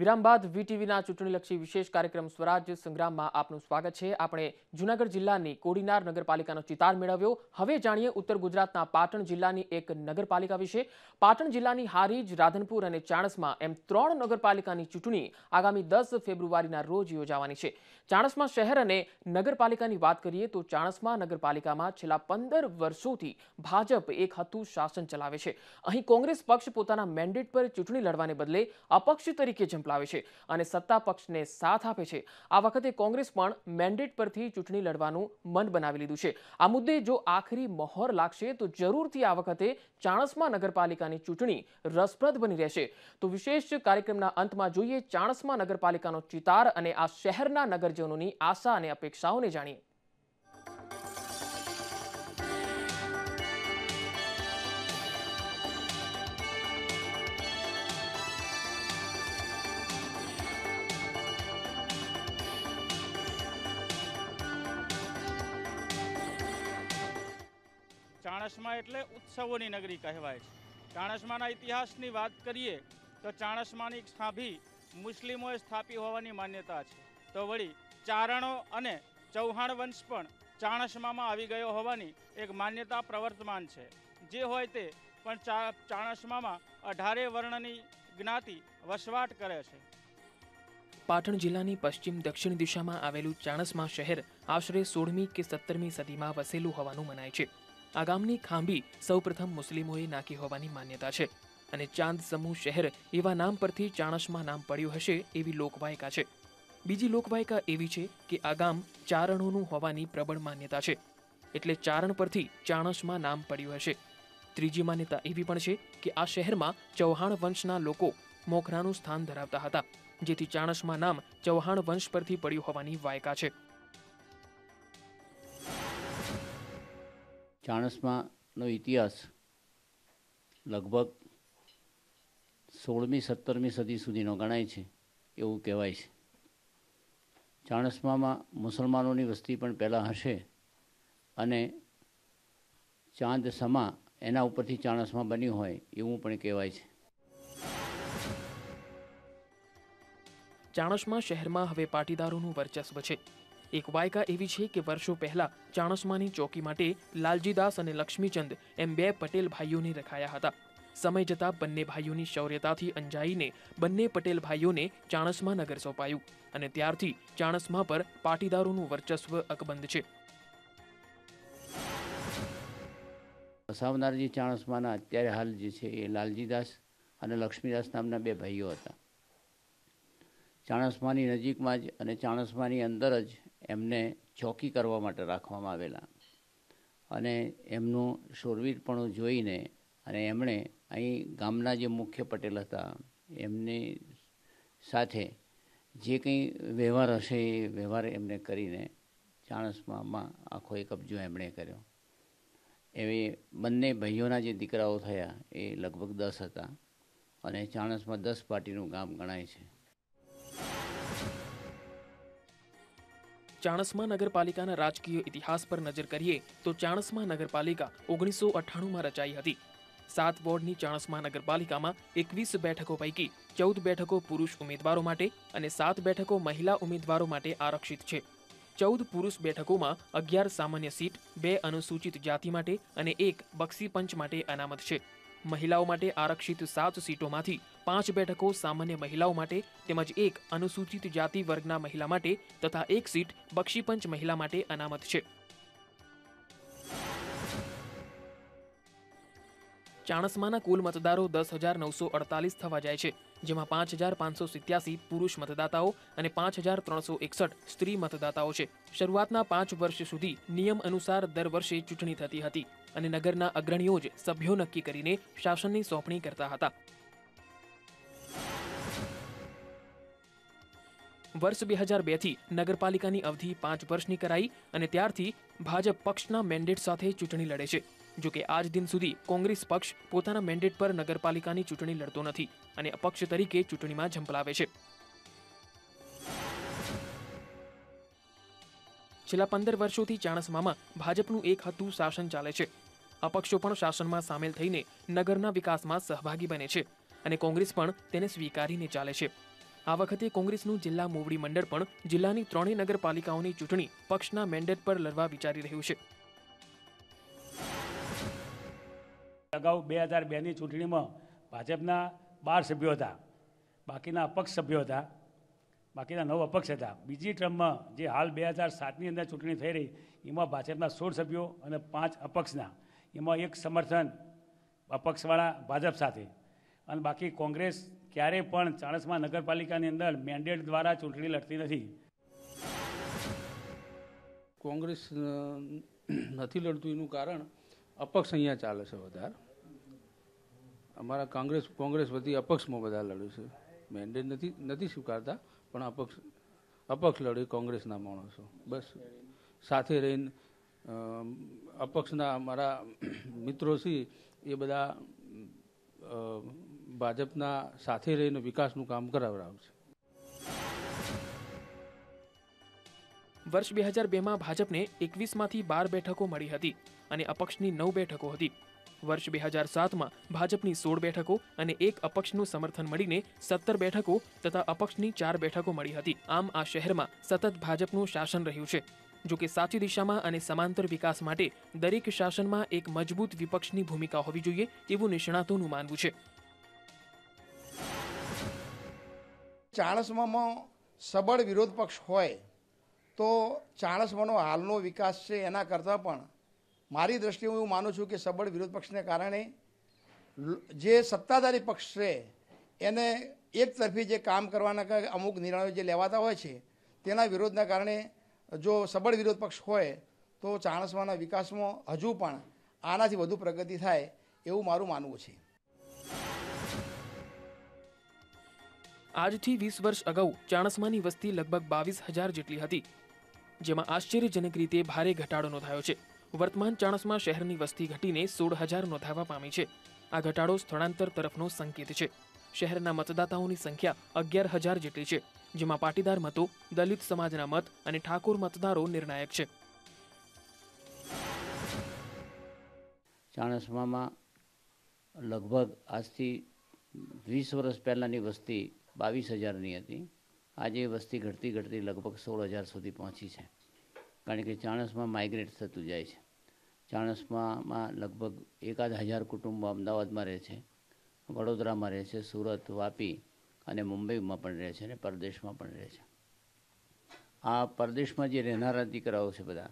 વિરામ બાદ વીટીવીના ચૂંટણીલક્ષી વિશેષ કાર્યક્રમ સ્વરાજ સંગ્રામમાં આપનું સ્વાગત છે. આપણે જૂનાગઢ જિલ્લાની કોડીનાર નગરપાલિકાનો ચિતાર મેળવ્યો. હવે જાણીએ ઉત્તર ગુજરાતના પાટણ જિલ્લાની એક નગરપાલિકા વિશે. પાટણ જિલ્લાની હારીજ, રાધનપુર અને ચાણસમાં એમ ત્રણ નગરપાલિકાની ચૂંટણી આગામી દસ ફેબ્રુઆરીના રોજ યોજાવાની છે. ચાણસ્મા શહેર અને નગરપાલિકાની વાત કરીએ તો ચાણસમા નગરપાલિકામાં છેલ્લા પંદર વર્ષોથી ભાજપ એક હતું શાસન ચલાવે છે. અહીં કોંગ્રેસ પક્ષ પોતાના મેન્ડેટ પર ચૂંટણી લડવાને બદલે અપક્ષ તરીકે ઝંપલાવે છે અને સત્તા પક્ષને સાથ આપે છે. આ વખતે કોંગ્રેસ પણ મેન્ડેટ પરથી ચૂંટણી લડવાનું મન બનાવી લીધું છે. આ મુદ્દે જો આખરી મહોર લાગશે તો જરૂરથી આ વખતે ચાણસમા નગરપાલિકાની ચૂંટણી રસપ્રદ બની રહેશે. તો વિશેષ કાર્યક્રમના અંતમાં જોઈએ ચાણસમાં નગરપાલિકાનો ચિતાર અને આ શહેરના નગરજનોની આશા અને અપેક્ષાઓને જાણીએ. ચાણસમા એટલે ઉત્સવોની નગરી કહેવાય છે. ચાણસમાના ઇતિહાસની વાત કરીએ તો ચાણસમાની સ્થાપી મુસ્લિમોએ સ્થાપી હોવાની માન્યતા છે. તો વળી ચારણો અને ચૌહાણ વંશ પણ ચાણસ્મામાં આવી ગયો હોવાની એક માન્યતા પ્રવર્તમાન છે. જે હોય તે પણ ચાણસ્મામાં અઢારે વર્ણની જ્ઞાતિ વસવાટ કરે છે. પાટણ જિલ્લાની પશ્ચિમ દક્ષિણ દિશામાં આવેલું ચાણસ્મા શહેર આશરે સોળમી કે સત્તરમી સદીમાં વસેલું હોવાનું મનાય છે. આ ગામની ખાંભી સૌપ્રથમ મુસ્લિમોએ નાખી હોવાની માન્યતા છે. અને ચાંદ સમૂહ શહેર એવા નામ પરથી ચાણસ્મા નામ પડ્યું હશે એવી લોકવાયકા છે. બીજી લોકવાયકા એવી છે કે આ ગામ ચારણોનું હોવાની પ્રબળ માન્યતા છે. એટલે ચારણ પરથી ચાણસમાં નામ પડ્યું હશે. ત્રીજી માન્યતા એવી પણ છે કે આ શહેરમાં ચૌહાણ વંશના લોકો મોખરાનું સ્થાન ધરાવતા હતા, જેથી ચાણસમાં નામ ચૌહાણ વંશ પરથી પડ્યું હોવાની વાયકા છે. ચાણસમાનો ઇતિહાસ લગભગ સોળમી, સત્તરમી સદી સુધીનો ગણાય છે, એવું કહેવાય છે. ચાણસ્મામાં મુસલમાનોની વસ્તી પણ પહેલાં હશે અને ચાંદ સમા એના ઉપરથી ચાણસ્મા બન્યું હોય એવું પણ કહેવાય છે. ચાણસમા શહેરમાં હવે પાટીદારોનું વર્ચસ્વ છે. એક વાયકા એવી છે કે વર્ષો પહેલા ચાણસમાની ચોકી માટે લાલજીદાસ અને લક્ષ્મીચંદ એમ બે પટેલ ભાઈઓને રખાયા હતા. સમય જતાં બંને ભાઈઓની શૌર્યતાથી અંજાઈને બંને પટેલ ભાઈઓને ચાણસ્મા નગર સોંપાયું અને ત્યારથી ચાણસ્મા પર પાટીદારોનું વર્ચસ્વ અકબંધ છે. વસાવનારજી ચાણસમાના અત્યારે હાલ જે છે એ લાલજીદાસ અને લક્ષ્મીદાસ નામના બે ભાઈઓ હતા. ચાણસ્માની નજીકમાં જ અને ચાણસ્માની અંદર જ એમને ચોકી કરવા માટે રાખવામાં આવેલા અને એમનું શોરવીરપણું જોઈને અને એમણે અહીં ગામના જે મુખ્ય પટેલ હતા, એમની સાથે જે કંઈ વ્યવહાર હશે એ વ્યવહાર એમને કરીને ચાણસમાં આખો એક કબજો એમણે કર્યો. એવી બંને ભાઈઓના જે દીકરાઓ થયા એ લગભગ દસ હતા અને ચાણસમાં દસ પાર્ટીનું ગામ ગણાય છે. ચાણસમા નગરપાલિકાના રાજકીય ઇતિહાસ પર નજર કરીએ તો ચાણસમા નગરપાલિકા ઓગણીસો અઠ્ઠાણુંમાં રચાઈ હતી. સાત વોર્ડની ચાણસ્મા નગરપાલિકામાં એકવીસ બેઠકો પૈકી ચૌદ બેઠકો પુરુષ ઉમેદવારો માટે અને સાત બેઠકો મહિલા ઉમેદવારો માટે આરક્ષિત છે. ચૌદ પુરુષ બેઠકોમાં અગિયાર સામાન્ય સીટ, બે અનુસૂચિત જાતિ માટે અને એક બક્ષી પંચ માટે અનામત છે. મહિલાઓ માટે આરક્ષિત સાત સીટોમાંથી પાંચ બેઠકો સામાન્ય મહિલાઓ માટે તેમજ એક અનુસૂચિત જાતિ વર્ગના મહિલા માટે તથા એક સીટ બક્ષીપંચ મહિલા માટે અનામત છે. ચાણસ્માના કુલ મતદારો દસ હજાર નવસો અડતાલીસ થવા જાય છે, જેમાં પાંચ હજાર પાંચસો સિત્યાસી પુરુષ મતદાતાઓ અને પાંચ હજાર ત્રણસો એકસઠ સ્ત્રી મતદાતાઓ છે. શરૂઆતના પાંચ વર્ષ સુધી નિયમ અનુસાર દર વર્ષે ચૂંટણી થતી હતી અને નગરના અગ્રણીઓ જ સભ્યો નક્કી કરીને શાસનની સોંપણી કરતા હતા. વર્ષ બે હજાર બેથી નગરપાલિકાની અવધિ પાંચ વર્ષની કરાઈ અને ત્યારથી ભાજપ પક્ષના મેન્ડેટ સાથે ચૂંટણી લડે છે. જોકે આજ દિન સુધી કોંગ્રેસ પક્ષ પોતાના મેન્ડેટ પર નગરપાલિકાની ચૂંટણી લડતો નથી અને અપક્ષ તરીકે ચૂંટણીમાં ઝંપલાવે છે. છેલ્લા પંદર વર્ષોથી ચાણસમામાં ભાજપનું એક હતું શાસન ચાલે છે. અપક્ષો પણ શાસનમાં સામેલ થઈને નગરના વિકાસમાં સહભાગી બને છે અને કોંગ્રેસ પણ તેને સ્વીકારીને ચાલે છે. આ વખતે કોંગ્રેસનું જિલ્લા મોવડી મંડળ પણ જિલ્લાની ત્રણેય નગરપાલિકાઓની ચૂંટણી પક્ષના મેન્ડેટ પર લડવા વિચારી રહ્યું છે. અગાઉ બે હજાર બેની ચૂંટણીમાં ભાજપના બાર સભ્યો હતા, બાકીના અપક્ષ સભ્યો હતા, બાકીના નવ અપક્ષ હતા. બીજી ટર્મમાં જે હાલ બે હજાર સાતની અંદર ચૂંટણી થઈ રહી, એમાં ભાજપના સોળ સભ્યો અને પાંચ અપક્ષના. એમાં એક સમર્થન અપક્ષવાળા ભાજપ સાથે. અને બાકી કોંગ્રેસ ક્યારેય પણ ચાણસમા નગરપાલિકાની અંદર મેન્ડેટ દ્વારા ચૂંટણી લડતી નથી. કોંગ્રેસ નથી લડતું એનું કારણ અપક્ષ અહીંયા ચાલે છે વધારે. અમારા કોંગ્રેસ કોંગ્રેસ વતી અપક્ષમાં બધા લડે છે. મેન્ડેટ નથી નથી સ્વીકારતા, પણ અપક્ષ અપક્ષ લડે, કોંગ્રેસના માણસો. બસ. સાથે રહીને અપક્ષના અમારા મિત્રો છે, એ બધા ભાજપના સાથે રહીને વિકાસનું કામ કરાવડાવે છે. વર્ષ બે હજાર બેમાં ભાજપને એકવીસમાંથી બાર બેઠકો મળી હતી અને અપક્ષની નવ બેઠકો હતી. વર્ષ બે હજાર સાતમાં ભાજપની સોળ બેઠકો અને એક અપક્ષનું સમર્થન મળીને સત્તર બેઠકો તથા અપક્ષની ચાર બેઠકો મળી હતી. આમ આ શહેરમાં સતત ભાજપનું શાસન રહ્યું છે. જો કે સાચી દિશામાં અને સમાંતર વિકાસ માટે દરેક શાસનમાં એક મજબૂત વિપક્ષની ભૂમિકા હોવી જોઈએ એવું નિષ્ણાતોનું માનવું છે. ચાણસમાં સબળ વિરોધ પક્ષ હોય તો ચાણસમાનો હાલનો વિકાસ છે એના કરતાં પણ મારી દ્રષ્ટિએ હું માનું છું કે સબળ વિરોધ પક્ષને કારણે જે સત્તાધારી પક્ષ છે, એને એક તરફી જે કામ કરવાના અમુક નિર્ણયો જે લેવાતા હોય છે, તેના વિરોધના કારણે જો સબળ વિરોધ પક્ષ હોય, તો ચાણસમાના વિકાસમાં હજુ પણ આનાથી વધુ પ્રગતિ થાય એવું મારું માનવું છે. આજથી વીસ વર્ષ અગાઉ ચાણસમાની વસ્તી લગભગ બાવીસ હજાર જેટલી હતી. જેમાં આશ્ચર્યજનક રીતે ભારે ઘટાડો નોંધાયો છે. વર્તમાન ચાણસમાં શહેરની વસ્તી ઘટીને સોળ હજાર નોંધાવા પામી છે. આ ઘટાડો સ્થળાંતર તરફનો સંકેત છે. શહેરના મતદાતાઓની સંખ્યા અગિયાર હજાર જેટલી છે, જેમાં પાટીદાર મતો, દલિત સમાજના મત અને ઠાકોર મતદારો નિર્ણાયક છે. ચાણસમામાં લગભગ આજથી વીસ વર્ષ પહેલાંની વસ્તી બાવીસ હજારની હતી. આજે વસ્તી ઘટતી ઘટતી લગભગ સોળ હજાર સુધી પહોંચી છે. કારણ કે ચાણસમાં માઇગ્રેટ થતું જાય છે. ચાણસમાં લગભગ એકાદ હજાર કુટુંબો અમદાવાદમાં રહે છે, વડોદરામાં રહે છે, સુરત, વાપી અને મુંબઈમાં પણ રહે છે અને પરદેશમાં પણ રહે છે. આ પરદેશમાં જે રહેનારા દીકરાઓ છે બધા,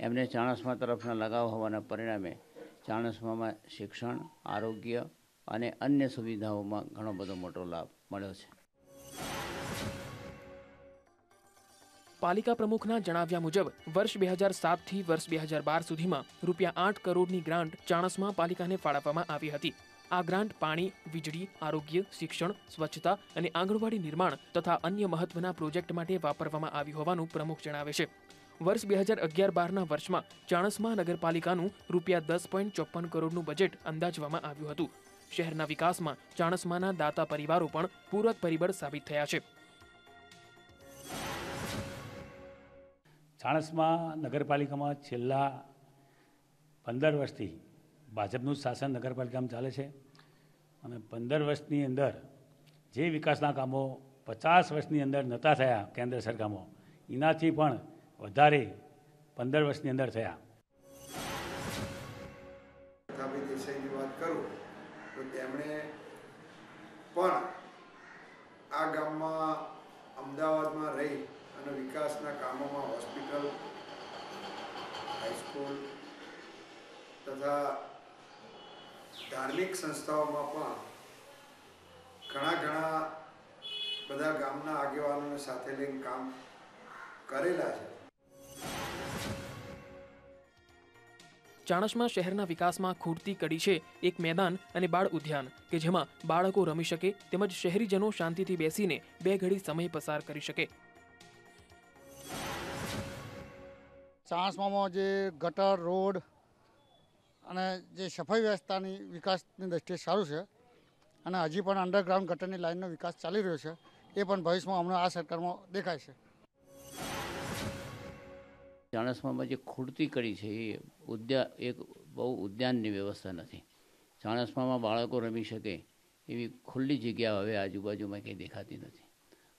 એમને ચાણસમાં તરફના લગાવ હોવાના પરિણામે ચાણસમામાં શિક્ષણ, આરોગ્ય અને અન્ય સુવિધાઓમાં ઘણો બધો મોટો લાભ મળ્યો છે. પાલિકા પ્રમુખના જણાવ્યા મુજબ, વર્ષ બે હજાર સાતથી વર્ષ બે હજાર બાર સુધીમાં રૂપિયા આઠ કરોડની ગ્રાન્ટ ચાણસમાં પાલિકાને ફાળવવામાં આવી હતી. આ ગ્રાન્ટ પાણી, વીજળી, આરોગ્ય, શિક્ષણ, સ્વચ્છતા અને આંગણવાડી નિર્માણ તથા અન્ય મહત્વના પ્રોજેક્ટ માટે વાપરવામાં આવી હોવાનું પ્રમુખ જણાવે છે. વર્ષ બે હજાર અગિયાર બારના વર્ષમાં ચાણસમા નગરપાલિકાનું રૂપિયા દસ પોઈન્ટ ચોપન કરોડનું બજેટ અંદાજવામાં આવ્યું હતું. શહેરના વિકાસમાં ચાણસમાના દાતા પરિવારો પણ પૂરક પરિબળ સાબિત થયા છે. ચાણસ્મા નગરપાલિકામાં છેલ્લા પંદર વર્ષથી ભાજપનું શાસન નગરપાલિકામાં ચાલે છે. અને પંદર વર્ષની અંદર જે વિકાસના કામો પચાસ વર્ષની અંદર નહોતા થયા કેન્દ્ર સરકારમાં, એનાથી પણ વધારે પંદર વર્ષની અંદર થયા. દેસાઈની વાત કરું, તો તેમણે પણ આ ગામમાં અમદાવાદમાં રહી અને વિકાસના કામોમાં હોસ્પિટલ હાઈસ્કૂલ તથા ધાર્મિક સંસ્થાઓમાં પણ ઘણા ઘણા બધા ગામના આગેવાનોને સાથે લઈને કામ કરેલા છે. ચાણસમાં શહેરના વિકાસમાં ખૂટતી કડી છે એક મેદાન અને બાળ ઉદ્યાન, કે જેમાં બાળકો રમી શકે તેમજ શહેરીજનો શાંતિથી બેસીને બે ઘડી સમય પસાર કરી શકે. ચાણસ્મામાં જે ગટર, રોડ અને જે સફાઈ વ્યવસ્થાની વિકાસની દ્રષ્ટિએ સારું છે અને હજી પણ અંડરગ્રાઉન્ડ ગટરની લાઇનનો વિકાસ ચાલી રહ્યો છે, એ પણ ભવિષ્યમાં હમણાં આ સરકારમાં દેખાય છે. ચાણસમામાં જે ખૂટતી કડી છે, એ ઉદ્યા એક બહુ ઉદ્યાનની વ્યવસ્થા નથી. ચાણસમામાં બાળકો રમી શકે એવી ખુલ્લી જગ્યા હવે આજુબાજુમાં કંઈ દેખાતી નથી.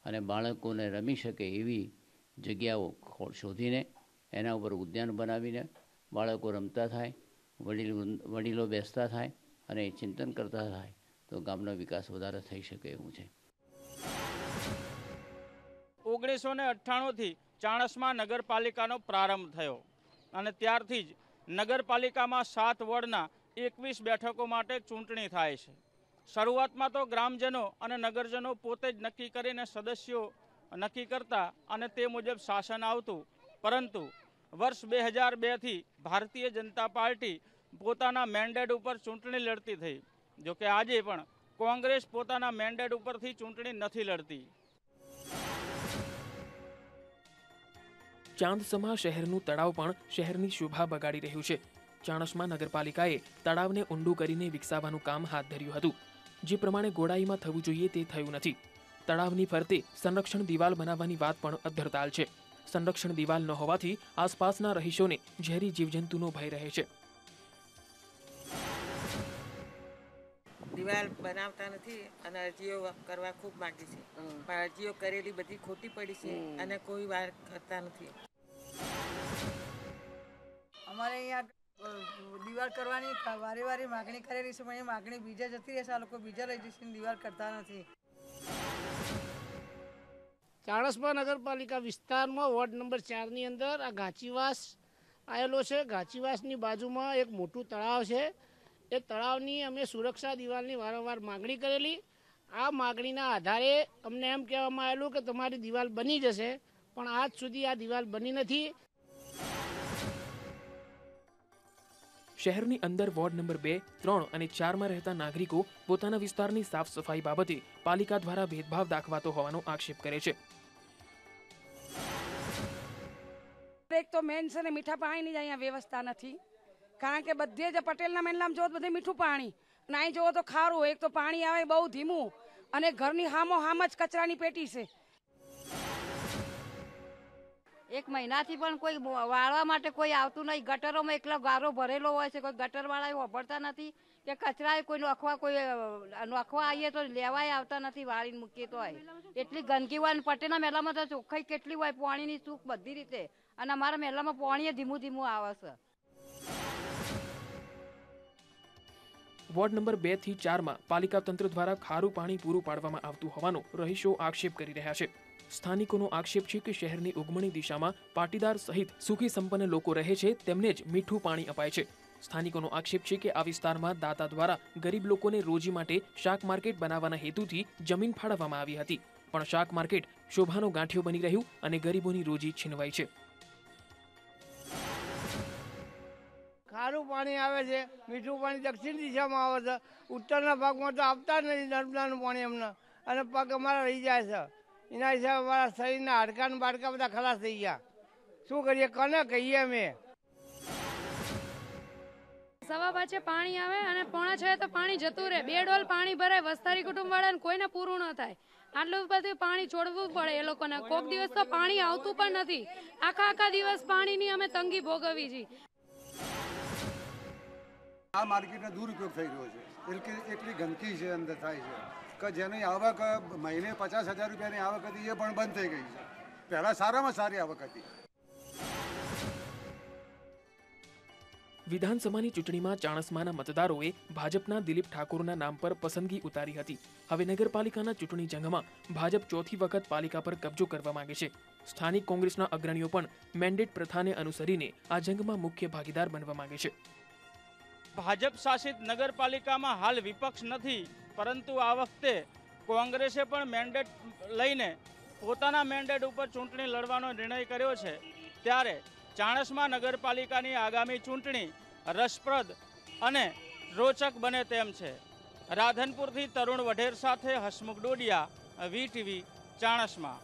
અને બાળકોને રમી શકે એવી જગ્યાઓ શોધીને એના ઉપર ઉદ્યાન બનાવીને બાળકો રમતા થાય, વડીલ વડીલો બેસતા થાય અને ચિંતન કરતા થાય, તો ગામનો વિકાસ વધારે થઈ શકે એવું છે. ઓગણીસો ને અઠ્ઠાણુંથી ચાણસમાં નગરપાલિકાનો પ્રારંભ થયો અને ત્યારથી જ નગરપાલિકામાં સાત વોર્ડના એકવીસ બેઠકો માટે ચૂંટણી થાય છે. શરૂઆતમાં તો ગ્રામજનો અને નગરજનો પોતે જ નક્કી કરીને સદસ્યો નક્કી કરતા અને તે મુજબ શાસન આવતું, પરંતુ વર્ષ બે હજાર બેથી ભારતીય જનતા પાર્ટી પોતાના મેન્ડેટ ઉપર ચૂંટણી લડતી થઈ. જોકે આજે પણ કોંગ્રેસ પોતાના મેન્ડેટ ઉપરથી ચૂંટણી નથી લડતી. ચાંદસમા શહેરનું તળાવ પણ શહેરની શોભા બગાડી રહ્યું છે. ચાણસમાં નગરપાલિકાએ તળાવને ઊંડું કરીને વિકસાવવાનું કામ હાથ ધર્યું હતું. જે પ્રમાણે ગોળાઈમાં થવું જોઈએ તે થયું નથી. તળાવની ફરતે સંરક્ષણ દિવાલ બનાવવાની વાત પણ અધ્ધરતાલ છે. સંરક્ષણ દિવાલ ન હોવાથી આસપાસના રહીશોને ઝેરી જીવજંતુનો ભય રહે છે. દિવાલ બનાવતા નથી અને અરજીઓ કરવા ખૂબ માંગી છે. પણ અરજીઓ કરેલી બધી ખોટી પડી છે અને કોઈ વાર કરતા નથી. અમારે અહીંયા દિવાલ કરવાની વારે વારે માગણી કરેલી છે પણ એ માગણી બીજા જતી રહેશે આ લોકો બીજા રજીસ્ટ્રેશન જશે દિવાલ કરતા નથી. ચાણસ્મા નગરપાલિકા વિસ્તારમાં વોર્ડ નંબર ચારની અંદર આ ઘાચીવાસ આવેલો છે. ઘાચીવાસની બાજુમાં એક મોટું તળાવ છે. એ તળાવની અમે સુરક્ષા દિવાલની વારંવાર માગણી કરેલી. આ માગણીના આધારે અમને એમ કહેવામાં આવેલું કે તમારી દિવાલ બની જશે, પણ આજ સુધી આ દિવાલ બની નથી. શહેરની અંદર વોર્ડ નંબર બે, ત્રણ અને ચારમાં રહેતા નાગરિકો પોતાના વિસ્તારની સાફ સફાઈ બાબતે પાલિકા દ્વારા ભેદભાવ દાખવાતો હોવાનો આક્ષેપ કરે છે. એક તો મેન છે ને મીઠા પાણીની જ અહીંયા વ્યવસ્થા નથી. કારણ કે બધે જ પટેલના મેનલામ જોવો બધે મીઠું પાણી. અને અહીં જોવો તો ખારું, એક તો પાણી આવે બહુ ધીમું. અને ઘરની હામો હામ જ કચરાની પેટી છે. એક મહિનાથી પણ કોઈ વાળવા માટે કોઈ આવતું નહીં. ગટરોમાં એકલો ગારો ભરેલો હોય છે, કોઈ ગટરવાળા વાપરતા નથી કે કચરા કોઈ નોખવા કોઈ નોખવા આવીએ તો લેવાય આવતા નથી, વાળીને મૂકીએ તો એટલી ગંદકી હોય પટેલના મેલામાં તો ચોખ્ખાઈ કેટલી હોય, પાણીની ચૂક બધી રીતે. અને અમારા મેલામાં પાણી ધીમું ધીમું આવે છે. વોર્ડ નંબર બેથી ચારમાં પાલિકા તંત્ર દ્વારા ખારું પાણી પૂરું પાડવામાં આવતું હોવાનો રહીશો આક્ષેપ કરી રહ્યા છે. સ્થાનિકોનો આક્ષેપ છે કે શહેરની ઉગમણી દિશામાં પાટીદાર સહિત સુખી સંપન્ન લોકો રહે છે, તેમને જ મીઠું પાણી અપાય છે. સ્થાનિકોનો આક્ષેપ છે કે આ વિસ્તારમાં દાતા દ્વારા ગરીબ લોકોને રોજી માટે શાક માર્કેટ બનાવવાના હેતુથી જમીન ફાળવવામાં આવી હતી. પણ શાક માર્કેટ શોભાનો ગાંઠિયો બની રહ્યું અને ગરીબોની રોજી છીનવાઈ છે. ખારું પાણી આવે છે, મીઠું પાણી દક્ષિણ દિશામાં આવે છે. ઉત્તરના ભાગમાં તો આપતા જ નથી નર્મદાનું પાણી અમને અને પગ અમારા રહી જાય છે. એના હિસાબે મારા શરીરના હાડકાં ને બાડકા બધા ખલાસ થઈ ગયા. શું કરીએ? કોને કહીએ અમે? સવા પાછે પાણી આવે અને પોણા છ તો પાણી જતું રહે. બે ડોલ પાણી ભરાય વસ્તારી કુટુંબ વાળાને કોઈને પૂરું ન થાય. આટલું બધું પાણી છોડવું પડે એ લોકોને. કોક દિવસ તો પાણી આવતું પણ નથી. આખા આખા દિવસ પાણીની અમે તંગી ભોગવી છીએ. આ માર્કેટનો દુરુપયોગ થઈ રહ્યો છે. એટલી એટલી ગંદકી છે અંદર થાય છે. કે જેની આવક મહિને પચાસ હજાર રૂપિયાની આવક હતી એ પણ બંધ થઈ ગઈ છે. પહેલાં સારામાં સારી આવક હતી. વિધાનસભાની ચૂંટણીમાં ચાણસ્માના મતદારોએ ભાજપના દિલીપ ઠાકોરના નામ પર પસંદગી ઉતારી હતી. હવે નગરપાલિકાના ચૂંટણી જંગમાં ભાજપ ચોથી વખત પાલિકા પર કબજો કરવા માંગે છે. સ્થાનિક કોંગ્રેસના અગ્રણીઓ પણ મેન્ડેટ પ્રથાને અનુસરીને આ જંગમાં મુખ્ય ભાગીદાર બનવા માંગે છે. ભાજપ શાસિત નગરપાલિકામાં હાલ વિપક્ષ નથી. પરંતુ આ વખતે કોંગ્રેસે પણ મેન્ડેટ લઈને પોતાના મેન્ડેટ ઉપર ચૂંટણી લડવાનો નિર્ણય કર્યો છે. ત્યારે ચાણસમા નગરપાલિકાની આગામી ચૂંટણી રસપ્રદ અને રોચક બને તેમ છે. રાધનપુરથી તરુણ વઢેર સાથે હસમુખ ડોડિયા વી ટીવી ચાણસ્મા.